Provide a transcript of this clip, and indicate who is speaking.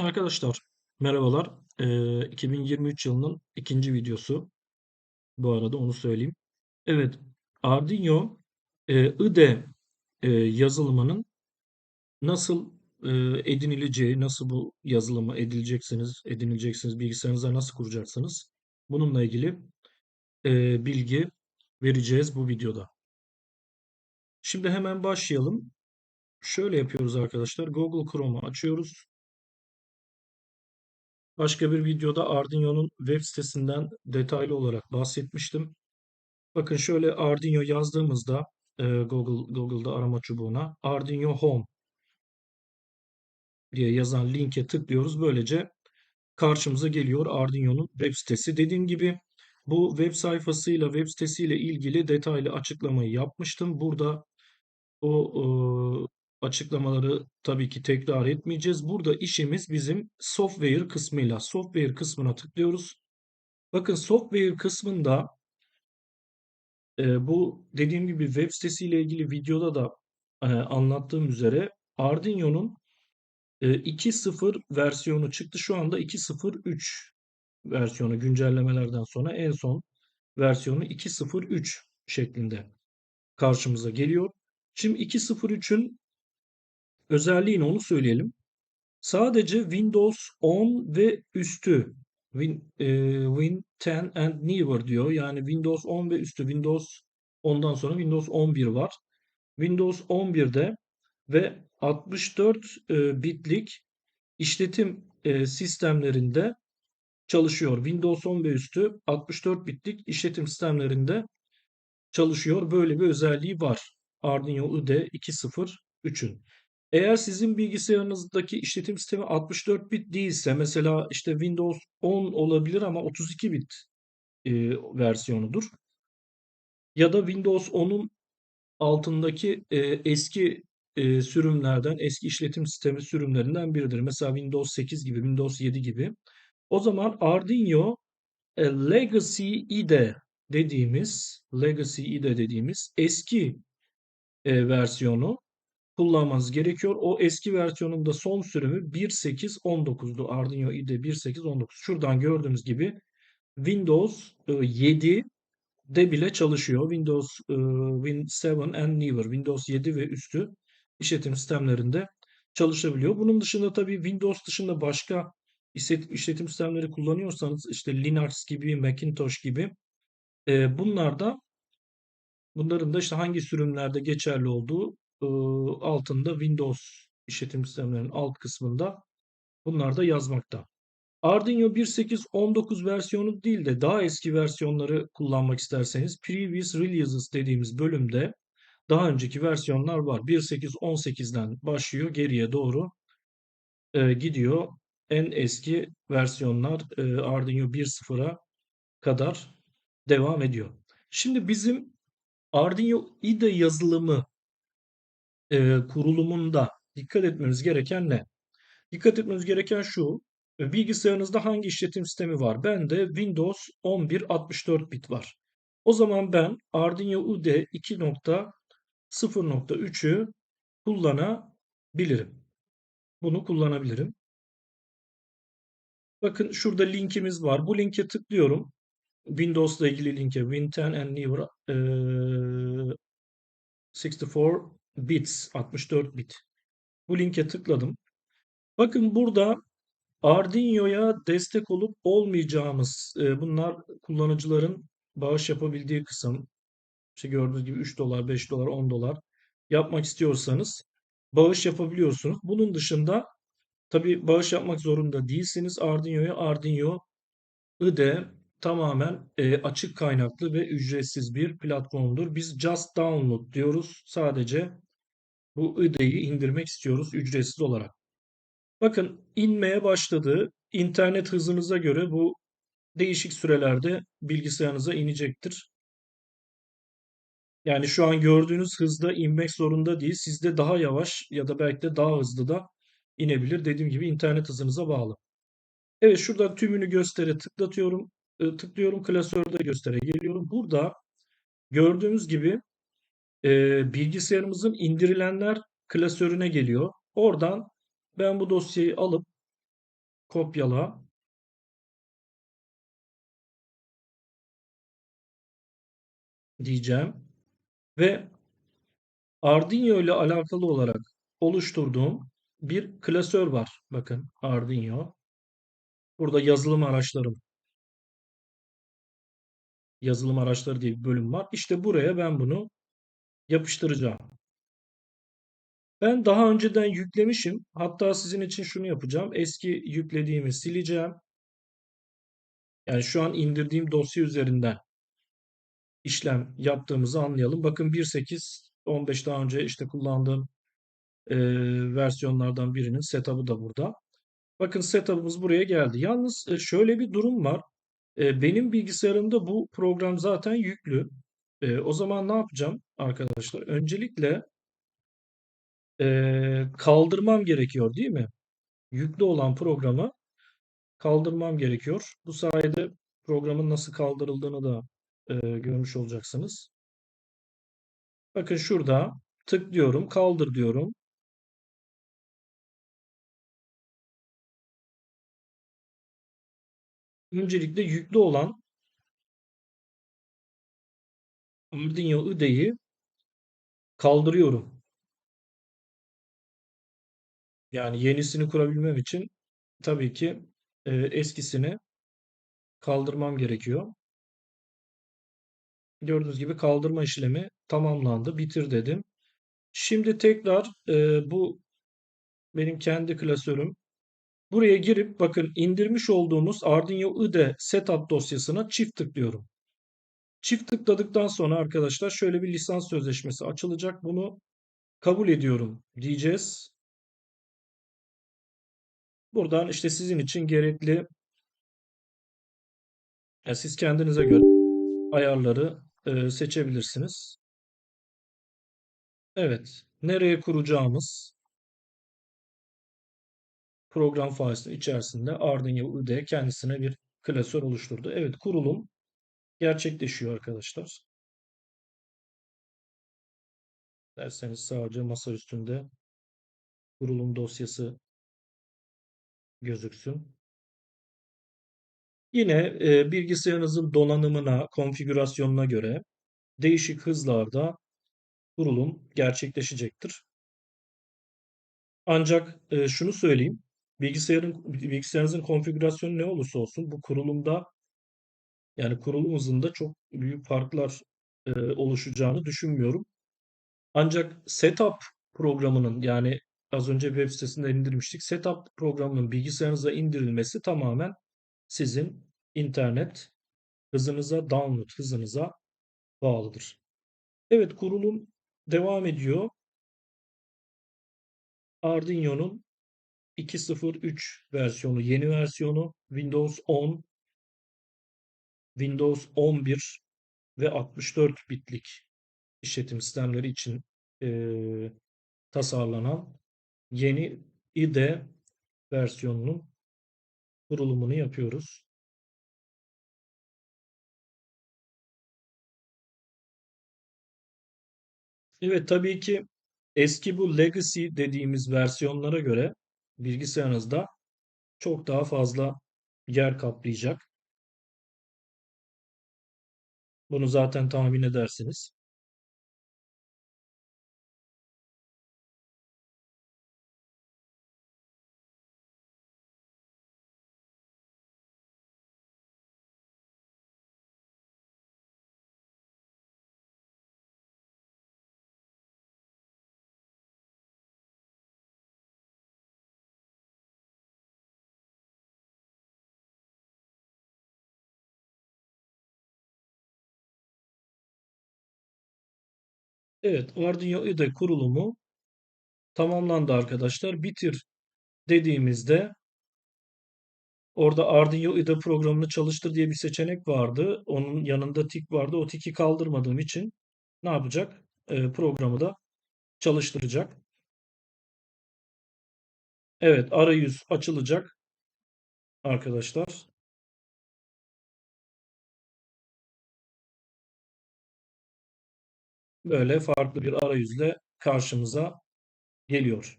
Speaker 1: Arkadaşlar, merhabalar. Ee, 2023 yılının ikinci videosu. Bu arada onu söyleyeyim. Evet, Arduino e, IDE e, yazılımının nasıl e, edinileceği, nasıl bu yazılımı edileceksiniz, edinileceksiniz, bilgisayarınıza nasıl kuracaksınız? Bununla ilgili e, bilgi vereceğiz bu videoda. Şimdi hemen başlayalım. Şöyle yapıyoruz arkadaşlar. Google Chrome'u açıyoruz. Başka bir videoda Arduino'nun web sitesinden detaylı olarak bahsetmiştim. Bakın şöyle Arduino yazdığımızda e, Google Google'da arama çubuğuna Arduino Home diye yazan linke tıklıyoruz. Böylece karşımıza geliyor Arduino'nun web sitesi. Dediğim gibi bu web sayfasıyla web sitesiyle ilgili detaylı açıklamayı yapmıştım. Burada o açıklamaları tabii ki tekrar etmeyeceğiz. Burada işimiz bizim software kısmıyla. Software kısmına tıklıyoruz. Bakın software kısmında e, bu dediğim gibi web sitesiyle ilgili videoda da e, anlattığım üzere Arduino'nun e, 2.0 versiyonu çıktı. Şu anda 2.0.3 versiyonu güncellemelerden sonra en son versiyonu 2.0.3 şeklinde karşımıza geliyor. Şimdi 2.0.3'ün özelliğini onu söyleyelim. Sadece Windows 10 ve üstü Win, e, Win 10 and newer diyor. Yani Windows 10 ve üstü Windows ondan sonra Windows 11 var. Windows 11'de ve 64 e, bitlik işletim e, sistemlerinde çalışıyor. Windows 10 ve üstü 64 bitlik işletim sistemlerinde çalışıyor. Böyle bir özelliği var. Arduino IDE 2.0.3'ün. Eğer sizin bilgisayarınızdaki işletim sistemi 64 bit değilse mesela işte Windows 10 olabilir ama 32 bit e, versiyonudur. Ya da Windows 10'un altındaki e, eski e, sürümlerden, eski işletim sistemi sürümlerinden biridir. Mesela Windows 8 gibi, Windows 7 gibi. O zaman Arduino e, Legacy IDE dediğimiz, Legacy IDE dediğimiz eski e, versiyonu kullanmanız gerekiyor. O eski versiyonunda son sürümü 1.8.19'du. Arduino IDE 1.8.19. Şuradan gördüğünüz gibi Windows 7 e, de bile çalışıyor. Windows e, Win 7 and newer, Windows 7 ve üstü işletim sistemlerinde çalışabiliyor. Bunun dışında tabii Windows dışında başka işletim sistemleri kullanıyorsanız işte Linux gibi, Macintosh gibi e, bunlar da bunların da işte hangi sürümlerde geçerli olduğu altında Windows işletim sistemlerinin alt kısmında bunlar da yazmakta. Arduino 1.8.19 versiyonu değil de daha eski versiyonları kullanmak isterseniz Previous Releases dediğimiz bölümde daha önceki versiyonlar var. 1.8.18'den başlıyor geriye doğru e, gidiyor. En eski versiyonlar e, Arduino 1.0'a kadar devam ediyor. Şimdi bizim Arduino IDE yazılımı e, kurulumunda dikkat etmemiz gereken ne? Dikkat etmemiz gereken şu. E, bilgisayarınızda hangi işletim sistemi var? Bende Windows 11 64 bit var. O zaman ben Arduino UDE 2.0.3'ü kullanabilirim. Bunu kullanabilirim. Bakın şurada linkimiz var. Bu linke tıklıyorum. Windows'la ilgili linke Win10 and Newer e, 64 bits 64 bit. Bu linke tıkladım. Bakın burada Arduino'ya destek olup olmayacağımız e, bunlar kullanıcıların bağış yapabildiği kısım. İşte gördüğünüz gibi 3 dolar, 5 dolar, 10 dolar yapmak istiyorsanız bağış yapabiliyorsunuz. Bunun dışında tabi bağış yapmak zorunda değilsiniz Arduino'ya. Arduino IDE tamamen e, açık kaynaklı ve ücretsiz bir platformdur. Biz just download diyoruz. Sadece bu IDE'yi indirmek istiyoruz ücretsiz olarak. Bakın inmeye başladı. İnternet hızınıza göre bu değişik sürelerde bilgisayarınıza inecektir. Yani şu an gördüğünüz hızda inmek zorunda değil. Sizde daha yavaş ya da belki de daha hızlı da inebilir. Dediğim gibi internet hızınıza bağlı. Evet şuradan tümünü göstere tıklatıyorum. Tıklıyorum klasörde göstere geliyorum. Burada gördüğünüz gibi e, bilgisayarımızın indirilenler klasörüne geliyor. Oradan ben bu dosyayı alıp kopyala diyeceğim ve Arduino ile alakalı olarak oluşturduğum bir klasör var. Bakın Arduino. Burada yazılım araçlarım. Yazılım araçları diye bir bölüm var. İşte buraya ben bunu yapıştıracağım. Ben daha önceden yüklemişim. Hatta sizin için şunu yapacağım. Eski yüklediğimi sileceğim. Yani şu an indirdiğim dosya üzerinden işlem yaptığımızı anlayalım. Bakın 1.8 15 daha önce işte kullandığım e, versiyonlardan birinin setup'ı da burada. Bakın setup'ımız buraya geldi. Yalnız şöyle bir durum var. Benim bilgisayarımda bu program zaten yüklü. E, o zaman ne yapacağım arkadaşlar? Öncelikle e, kaldırmam gerekiyor değil mi? Yüklü olan programı kaldırmam gerekiyor. Bu sayede programın nasıl kaldırıldığını da e, görmüş olacaksınız. Bakın şurada tıklıyorum, kaldır diyorum. Öncelikle yüklü olan Arduino IDE'yi kaldırıyorum. Yani yenisini kurabilmem için tabii ki e, eskisini kaldırmam gerekiyor. Gördüğünüz gibi kaldırma işlemi tamamlandı. Bitir dedim. Şimdi tekrar e, bu benim kendi klasörüm. Buraya girip bakın indirmiş olduğumuz Arduino IDE setup dosyasına çift tıklıyorum. Çift tıkladıktan sonra arkadaşlar şöyle bir lisans sözleşmesi açılacak. Bunu kabul ediyorum diyeceğiz. Buradan işte sizin için gerekli yani siz kendinize göre ayarları e, seçebilirsiniz. Evet. Nereye kuracağımız program failinin içerisinde Arduino IDE kendisine bir klasör oluşturdu. Evet kurulum gerçekleşiyor arkadaşlar. Derseniz sadece masa üstünde kurulum dosyası gözüksün. Yine e, bilgisayarınızın donanımına, konfigürasyonuna göre değişik hızlarda kurulum gerçekleşecektir. Ancak e, şunu söyleyeyim. Bilgisayarın bilgisayarınızın konfigürasyonu ne olursa olsun bu kurulumda yani kurulum hızında çok büyük farklar e, oluşacağını düşünmüyorum. Ancak setup programının yani az önce web sitesinden indirmiştik. Setup programının bilgisayarınıza indirilmesi tamamen sizin internet hızınıza, download hızınıza bağlıdır. Evet kurulum devam ediyor. Arduino'nun 2.0.3 versiyonu, yeni versiyonu Windows 10, Windows 11 ve 64 bitlik işletim sistemleri için e, tasarlanan yeni IDE versiyonunun kurulumunu yapıyoruz. Evet tabii ki eski bu legacy dediğimiz versiyonlara göre bilgisayarınızda çok daha fazla yer kaplayacak. Bunu zaten tahmin edersiniz. Evet, Arduino IDE kurulumu tamamlandı arkadaşlar. Bitir dediğimizde orada Arduino IDE programını çalıştır diye bir seçenek vardı. Onun yanında tik vardı. O tiki kaldırmadığım için ne yapacak? Ee, programı da çalıştıracak. Evet, arayüz açılacak arkadaşlar. Böyle farklı bir arayüzle karşımıza geliyor.